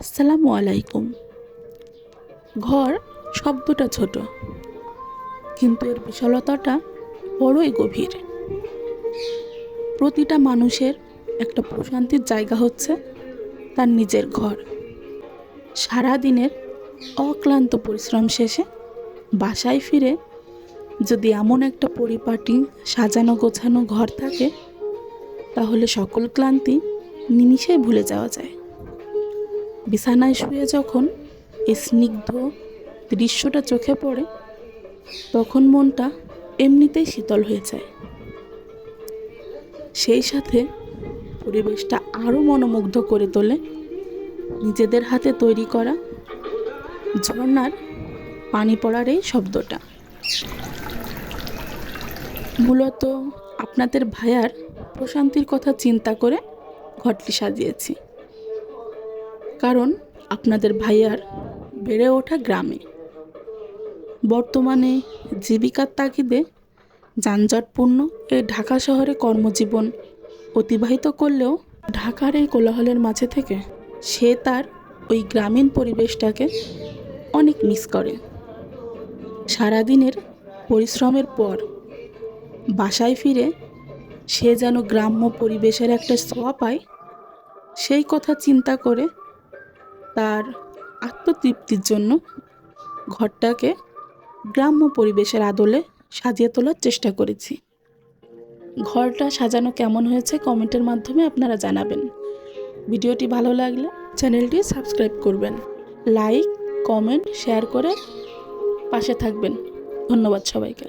আসসালামু আলাইকুম। ঘর শব্দটা ছোট, কিন্তু এর বিশালতাটা বড়ই গভীর। প্রতিটা মানুষের একটা প্রশান্তির জায়গা হচ্ছে তার নিজের ঘর। সারা দিনের অক্লান্ত পরিশ্রম শেষে বাসায় ফিরে যদি এমন একটা পরিপাটি সাজানো গোছানো ঘর থাকে, তাহলে সকল ক্লান্তি নিমিষেই ভুলে যাওয়া যায়। বিছানায় শুয়ে যখন এই স্নিগ্ধ দৃশ্যটা চোখে পড়ে, তখন মনটা এমনিতেই শীতল হয়ে যায়। সেই সাথে পরিবেশটা আরও মনোমুগ্ধ করে তোলে নিজেদের হাতে তৈরি করা ঝর্ণার পানি পড়ার এই শব্দটা। মূলত আপনাদের ভাইয়ার প্রশান্তির কথা চিন্তা করে ঘরটি সাজিয়েছি। কারণ আপনাদের ভাইয়ার বেড়ে ওঠা গ্রামে। বর্তমানে জীবিকার তাগিদে যানজটপূর্ণ এই ঢাকা শহরে কর্মজীবন অতিবাহিত করলেও ঢাকার এই কোলাহলের মাঝে থেকে সে তার ওই গ্রামীণ পরিবেশটাকে অনেক মিস করে। সারাদিনের পরিশ্রমের পর বাসায় ফিরে সে যেন গ্রাম্য পরিবেশের একটা ছোঁয়া পায়, সেই কথা চিন্তা করে তার আত্মতৃপ্তির জন্য ঘরটাকে গ্রাম্য পরিবেশের আদলে সাজিয়ে তোলার চেষ্টা করেছি। ঘরটা সাজানো কেমন হয়েছে কমেন্টের মাধ্যমে আপনারা জানাবেন। ভিডিওটি ভালো লাগলে চ্যানেলটি সাবস্ক্রাইব করবেন। লাইক, কমেন্ট, শেয়ার করে পাশে থাকবেন। ধন্যবাদ সবাইকে।